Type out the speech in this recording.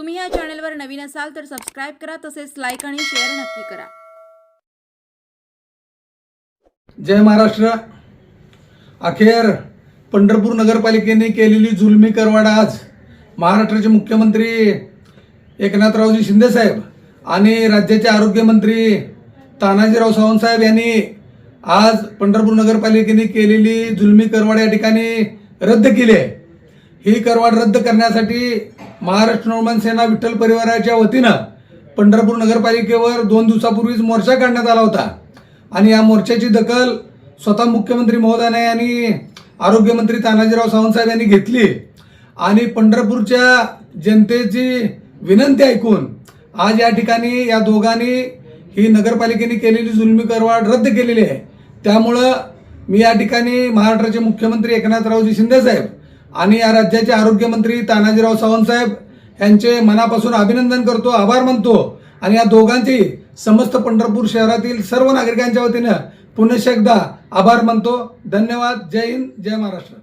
तुम्ही या चॅनलवर नवीन असाल तर सबस्क्राईब करा तसेच लाईक आणि शेअर नक्की करा. जय महाराष्ट्र. अखेर पंढरपूर नगरपालिकेने केलेली जुलमी करवाड आज. महाराष्ट्राचे मुख्यमंत्री एकनाथरावजी शिंदेसाहेब आणि राज्याचे आरोग्यमंत्री तानाजीराव सावंतसाहेब यांनी आज पंढरपूर नगरपालिकेने केलेली जुलमी करवाड या ठिकाणी रद्द केली आहे. ही करवाढ रद्द करण्यासाठी महाराष्ट्र नवमान सेना विठ्ठल परिवाराच्या वतीनं पंढरपूर नगरपालिकेवर दोन दिवसापूर्वीच मोर्चा काढण्यात आला होता. आणि या मोर्चाची दखल स्वतः मुख्यमंत्री महोदयाने आणि आरोग्यमंत्री तानाजीराव सावंतसाहेब यांनी घेतली. आणि पंढरपूरच्या जनतेची विनंती ऐकून आज या ठिकाणी या दोघांनी ही नगरपालिकेने केलेली जुलमी करवाढ रद्द केलेली आहे. त्यामुळं मी या ठिकाणी महाराष्ट्राचे मुख्यमंत्री एकनाथरावजी शिंदेसाहेब आणि या राज्याचे आरोग्यमंत्री तानाजीराव सावंतसाहेब यांचे मनापासून अभिनंदन करतो आभार मानतो. आणि या दोघांची समस्त पंढरपूर शहरातील सर्व नागरिकांच्या वतीनं पुनश्च एकदा आभार मानतो. धन्यवाद. जय हिंद. जय महाराष्ट्र.